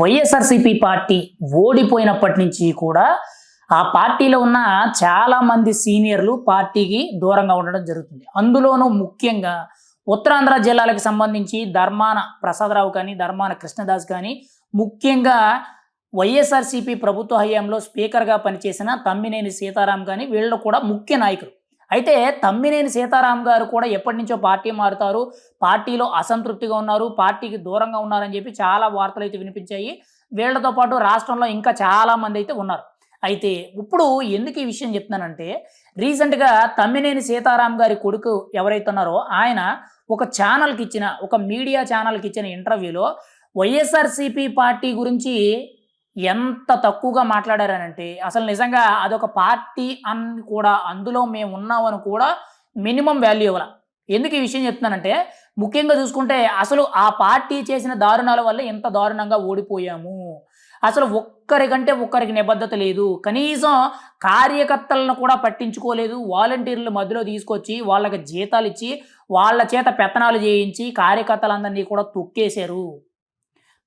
YSRCP party ఓడిపోయినప్పటి నుంచి కూడా ఆ పార్టీలో ఉన్న చాలా మంది సీనియర్లు పార్టీకి దూరంగా ఉండడం జరుగుతుంది. అందులోనూ ముఖ్యంగా ఉత్తరాంధ్ర జిల్లాలకు సంబంధించి ధర్మాన ప్రసాదరావు కానీ ధర్మాన కృష్ణదాస్ కానీ ముఖ్యంగా వైఎస్ఆర్సీపీ ప్రభుత్వ హయాంలో స్పీకర్గా పనిచేసిన తమ్మినేని సీతారాం కానీ వీళ్ళు కూడా ముఖ్య నాయకులు. అయితే తమ్మినేని సీతారాం గారు కూడా ఎప్పటి నుంచో పార్టీ మారుతారు పార్టీలో అసంతృప్తిగా ఉన్నారు పార్టీకి దూరంగా ఉన్నారని చెప్పి చాలా వార్తలు అయితే వినిపించాయి. వీళ్ళతో పాటు రాష్ట్రంలో ఇంకా చాలా మంది అయితే ఉన్నారు. అయితే ఇప్పుడు ఎందుకు ఈ విషయం చెప్తున్నానంటే రీసెంట్గా తమ్మినేని సీతారాం గారి కొడుకు ఎవరైతే ఉన్నారో ఆయన ఒక ఛానల్కి ఇచ్చిన ఒక మీడియా ఛానల్కి ఇచ్చిన ఇంటర్వ్యూలో వైఎస్ఆర్సీపీ పార్టీ గురించి ఎంత తక్కువగా మాట్లాడారనంటే అసలు నిజంగా అదొక పార్టీ అని కూడా అందులో మేము ఉన్నామని కూడా మినిమం వాల్యూ ఇవ్వాల. ఎందుకు ఈ విషయం చెప్తున్నానంటే ముఖ్యంగా చూసుకుంటే అసలు ఆ పార్టీ చేసిన దారుణాల వల్ల ఎంత దారుణంగా ఓడిపోయాము. అసలు ఒక్కరికంటే ఒక్కరికి నిబద్ధత లేదు. కనీసం కార్యకర్తలను కూడా పట్టించుకోలేదు. వాలంటీర్లు మధ్యలో తీసుకొచ్చి వాళ్ళకి జీతాలు ఇచ్చి వాళ్ళ చేత పెత్తనాలు చేయించి కార్యకర్తలందరినీ కూడా తొక్కేశారు.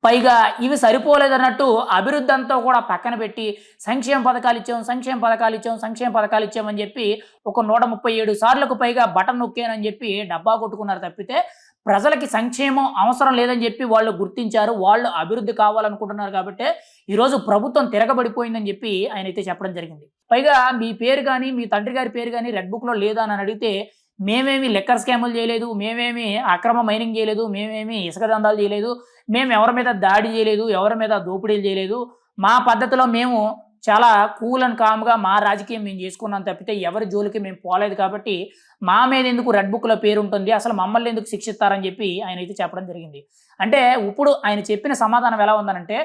పైగా ఇవి సరిపోలేదన్నట్టు అభివృద్ధి అంతా కూడా పక్కన పెట్టి సంక్షేమ పథకాలు ఇచ్చాం సంక్షేమ పథకాలు ఇచ్చాం సంక్షేమ పథకాలు ఇచ్చామని చెప్పి ఒక నూట ముప్పై ఏడు సార్లకు పైగా బటన్ నొక్కానని చెప్పి డబ్బా కొట్టుకున్నారు తప్పితే ప్రజలకి సంక్షేమం అవసరం లేదని చెప్పి వాళ్ళు గుర్తించారు వాళ్ళు అభివృద్ధి కావాలనుకుంటున్నారు కాబట్టి ఈరోజు ప్రభుత్వం తిరగబడిపోయిందని చెప్పి ఆయన అయితే చెప్పడం జరిగింది. పైగా మీ పేరు కానీ మీ తండ్రి గారి పేరు కానీ రెడ్ బుక్లో లేదా అని అడిగితే మేమేమి లెక్కర్ స్కాములు చేయలేదు మేమేమి అక్రమ మైనింగ్ చేయలేదు మేమేమి ఇసుక దందాలు చేయలేదు మేము ఎవరి మీద దాడి చేయలేదు ఎవరి మీద దోపిడీలు చేయలేదు. మా పద్ధతిలో మేము చాలా కూల్ అండ్ కామ్గా మా రాజకీయం మేము చేసుకున్నాం తప్పితే ఎవరి జోలికి మేము పోలేదు కాబట్టి మా మీద ఎందుకు రెడ్ బుక్లో పేరు ఉంటుంది అసలు మమ్మల్ని ఎందుకు శిక్షిస్తారని చెప్పి ఆయన అయితే చెప్పడం జరిగింది. అంటే ఇప్పుడు ఆయన చెప్పిన సమాధానం ఎలా ఉందనంటే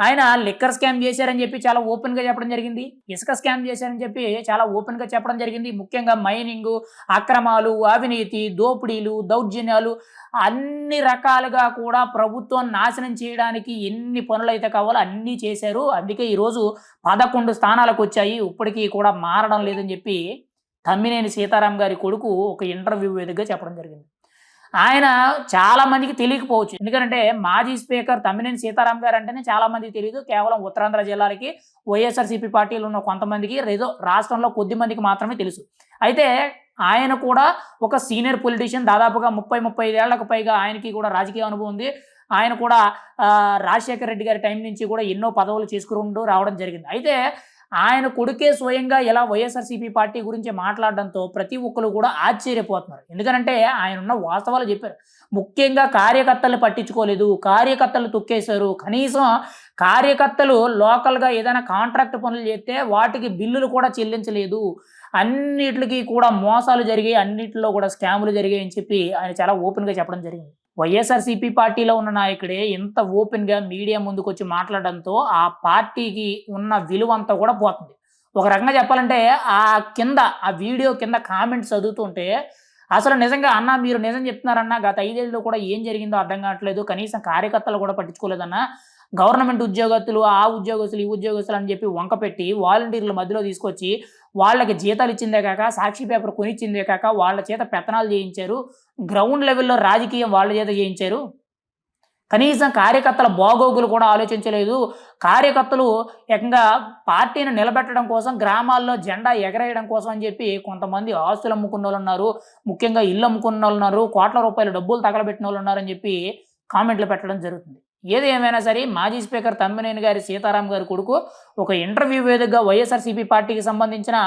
ఆయన లిక్కర్ స్కామ్ చేశారని చెప్పి చాలా ఓపెన్గా చెప్పడం జరిగింది. ఇసుక స్కామ్ చేశారని చెప్పి చాలా ఓపెన్గా చెప్పడం జరిగింది. ముఖ్యంగా మైనింగ్ అక్రమాలు అవినీతి దోపిడీలు దౌర్జన్యాలు అన్ని రకాలుగా కూడా ప్రభుత్వం నాశనం చేయడానికి ఎన్ని పనులు అయితే కావాలో అన్నీ చేశారు. అందుకే ఈరోజు పదకొండు స్థానాలకు వచ్చాయి. ఇప్పటికీ కూడా మారడం లేదని చెప్పి తమ్మినేని సీతారాం గారి కొడుకు ఒక ఇంటర్వ్యూ వేదికగా చెప్పడం జరిగింది. ఆయన చాలా మందికి తెలియకపోవచ్చు. ఎందుకంటే మాజీ స్పీకర్ తమ్మినేని సీతారాం గారు అంటేనే చాలా మందికి తెలియదు కేవలం ఉత్తరాంధ్ర జిల్లాలకి వైఎస్ఆర్సీపీ పార్టీలు ఉన్న కొంతమందికి రాష్ట్రంలో కొద్ది మందికి మాత్రమే తెలుసు. అయితే ఆయన కూడా ఒక సీనియర్ పొలిటీషియన్ దాదాపుగా ముప్పై ముప్పై ఐదేళ్ళకు పైగా ఆయనకి కూడా రాజకీయ అనుభవం ఉంది. ఆయన కూడా రాజశేఖర రెడ్డి గారి టైం నుంచి కూడా ఎన్నో పదవులు చేసుకుంటూ రావడం జరిగింది. అయితే ఆయన కొడుకే స్వయంగా ఇలా వైఎస్ఆర్సీపీ పార్టీ గురించి మాట్లాడడంతో ప్రతి ఒక్కరు కూడా ఆశ్చర్యపోతున్నారు. ఎందుకంటే ఆయన ఉన్న వాస్తవాలు చెప్పారు. ముఖ్యంగా కార్యకర్తలు పట్టించుకోలేదు. కార్యకర్తలు తొక్కేశారు. కనీసం కార్యకర్తలు లోకల్గా ఏదైనా కాంట్రాక్ట్ పనులు చేస్తే వాటికి బిల్లులు కూడా చెల్లించలేదు. అన్నిటికీ కూడా మోసాలు జరిగాయి. అన్నిటిలో కూడా స్కాములు జరిగాయి అని చెప్పి ఆయన చాలా ఓపెన్గా చెప్పడం జరిగింది. వైఎస్ఆర్సీపీ పార్టీలో ఉన్న నాయకుడే ఇంత ఓపెన్గా మీడియా ముందుకు వచ్చి మాట్లాడడంతో ఆ పార్టీకి ఉన్న విలువ అంతా కూడా పోతుంది. ఒక రకంగా చెప్పాలంటే ఆ కింద ఆ వీడియో కింద కామెంట్స్ చదువుతుంటే అసలు నిజంగా అన్న మీరు నిజం చెప్తున్నారన్న గత ఐదేళ్ళు కూడా ఏం జరిగిందో అర్థం కావట్లేదు. కనీసం కార్యకర్తలు కూడా పట్టించుకోలేదన్న గవర్నమెంట్ ఉద్యోగస్తులు ఆ ఉద్యోగస్తులు ఈ ఉద్యోగస్తులు అని చెప్పి వంకపెట్టి వాలంటీర్ల మధ్యలో తీసుకొచ్చి వాళ్ళకి జీతాలు ఇచ్చిందే కాక సాక్షి పేపర్ కొనిచ్చిందే కాక వాళ్ళ చేత పెత్తనాలు చేయించారు. గ్రౌండ్ లెవెల్లో రాజకీయం వాళ్ళ చేత చేయించారు. కనీసం కార్యకర్తల బాగోగులు కూడా ఆలోచించలేదు. కార్యకర్తలు ఏకంగా పార్టీని నిలబెట్టడం కోసం గ్రామాల్లో జెండా ఎగరేయడం కోసం అని చెప్పి కొంతమంది ఆస్తులు అమ్ముకున్న వాళ్ళు ఉన్నారు. ముఖ్యంగా ఇల్లు అమ్ముకున్న వాళ్ళు ఉన్నారు. కోట్ల రూపాయల డబ్బులు తగలబెట్టిన వాళ్ళు ఉన్నారని చెప్పి కామెంట్లు పెట్టడం జరుగుతుంది. ఏది ఏమైనా సరే మాజీ స్పీకర్ తమ్మినేని గారి సీతారాం గారి కొడుకు ఒక ఇంటర్వ్యూ వేదికగా వైఎస్ఆర్సీపీ పార్టీకి సంబంధించిన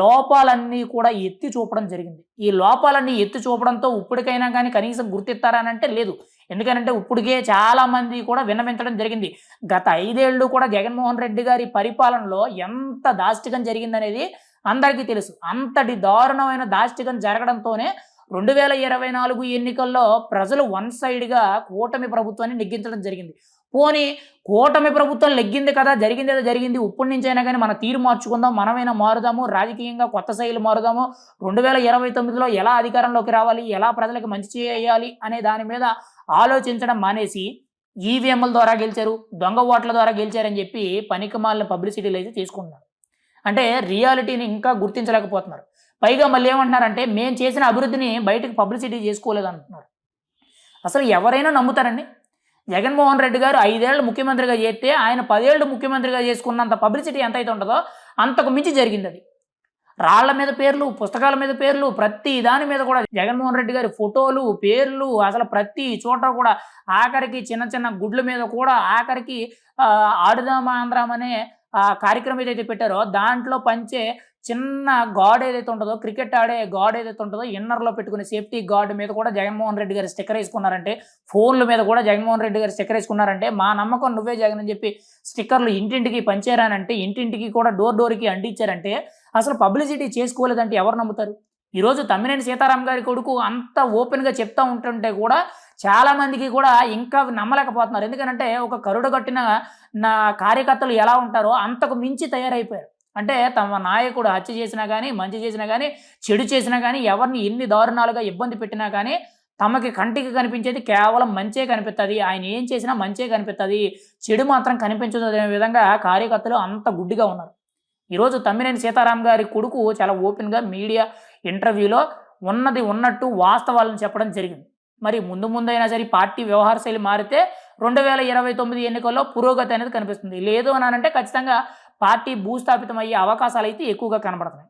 లోపాలన్నీ కూడా ఎత్తి చూపడం జరిగింది. ఈ లోపాలన్నీ ఎత్తి చూపడంతో ఇప్పటికైనా కానీ కనీసం గుర్తిస్తారనంటే లేదు. ఎందుకంటే ఇప్పటికే చాలామంది కూడా విన్నవించడం జరిగింది. గత ఐదేళ్ళు కూడా జగన్మోహన్ రెడ్డి గారి పరిపాలనలో ఎంత దాష్టికం జరిగిందనేది అందరికీ తెలుసు. అంతటి దారుణమైన దాష్టికం జరగడంతోనే రెండు వేల ఇరవై నాలుగు ఎన్నికల్లో ప్రజలు వన్ సైడ్గా కూటమి ప్రభుత్వాన్ని నెగ్గించడం జరిగింది. పోనీ కూటమి ప్రభుత్వం లెగ్గింది కదా జరిగింది ఏదో జరిగింది ఇప్పటి నుంచైనా కానీ మన తీరు మార్చుకుందాం మనమైనా మారుదాము రాజకీయంగా కొత్త శైలి మారుదాము రెండు వేల ఇరవై తొమ్మిదిలో ఎలా అధికారంలోకి రావాలి ఎలా ప్రజలకు మంచి చేయాలి అనే దాని మీద ఆలోచించడం మానేసి ఈవీఎంల ద్వారా గెలిచారు దొంగ ఓట్ల ద్వారా గెలిచారని చెప్పి పనికిమాలిన పబ్లిసిటీలు అయితే తీసుకుంటున్నారు. అంటే రియాలిటీని ఇంకా గుర్తించలేకపోతున్నారు. పైగా మళ్ళీ ఏమంటున్నారంటే మేము చేసిన అభివృద్ధిని బయటకు పబ్లిసిటీ చేసుకోలేదు అంటున్నారు అసలు ఎవరైనా నమ్ముతారండి? జగన్మోహన్ రెడ్డి గారు ఐదేళ్ళు ముఖ్యమంత్రిగా చేస్తే ఆయన పదేళ్ళు ముఖ్యమంత్రిగా చేసుకున్నంత పబ్లిసిటీ ఎంత అయితే ఉంటుందో అంతకు మించి జరిగింది అది రాళ్ళ మీద పేర్లు పుస్తకాల మీద పేర్లు ప్రతి దాని మీద కూడా జగన్మోహన్ రెడ్డి గారి ఫోటోలు పేర్లు అసలు ప్రతి చోట కూడా ఆఖరికి చిన్న చిన్న గుడ్ల మీద కూడా ఆఖరికి ఆడుదామాంధ్రం ఆంధ్రం అనే ఆ కార్యక్రమం ఏదైతే పెట్టారో దాంట్లో పంచే చిన్న గాడ్ ఏదైతే ఉంటుందో క్రికెట్ ఆడే గాడ్ ఏదైతే ఉంటుందో ఇన్నర్లో పెట్టుకునే సేఫ్టీ గార్డ్ మీద కూడా జగన్మోహన్ రెడ్డి గారు స్టిక్కర్ వేసుకున్నారంటే ఫోన్ల మీద కూడా జగన్మోహన్ రెడ్డి గారు స్టిక్కర్ వేసుకున్నారంటే మా నమ్మకం నువ్వే జగన్ అని చెప్పి స్టిక్కర్లు ఇంటింటికి పంచారానంటే ఇంటింటికి కూడా డోర్ డోర్కి అంటించారంటే అసలు పబ్లిసిటీ చేసుకోలేదంటే ఎవరు నమ్ముతారు? ఈరోజు తమ్మినేని సీతారాం గారి కొడుకు అంత ఓపెన్గా చెప్తా ఉంటుంటే కూడా చాలా మందికి కూడా ఇంకా నమ్మలేకపోతున్నారు. ఎందుకంటే ఒక కరుడు కట్టిన నా కార్యకర్తలు ఎలా ఉంటారో అంతకు మించి తయారైపోయారు. అంటే తమ నాయకుడు హత్య చేసినా కానీ మంచి చేసినా కానీ చెడు చేసినా కానీ ఎవరిని ఎన్ని దారుణాలుగా ఇబ్బంది పెట్టినా కానీ తమకి కంటికి కనిపించేది కేవలం మంచే కనిపిస్తుంది ఆయన ఏం చేసినా మంచే కనిపిస్తుంది చెడు మాత్రం కనిపించదు అనే విధంగా కార్యకర్తలు అంత గుడ్డిగా ఉన్నారు. ఈరోజు తమ్మినేని సీతారాం గారి కొడుకు చాలా ఓపెన్గా మీడియా ఇంటర్వ్యూలో ఉన్నది ఉన్నట్టు వాస్తవాలను చెప్పడం జరిగింది. మరి ముందు ముందైనా సరే పార్టీ వ్యవహార శైలి మారితే రెండు వేల ఇరవై తొమ్మిది ఎన్నికల్లో పురోగతి అనేది కనిపిస్తుంది. లేదు అని అంటే ఖచ్చితంగా పార్టీ భూస్థాపితం అయ్యే అవకాశాలు అయితే ఎక్కువగా కనబడుతున్నాయి.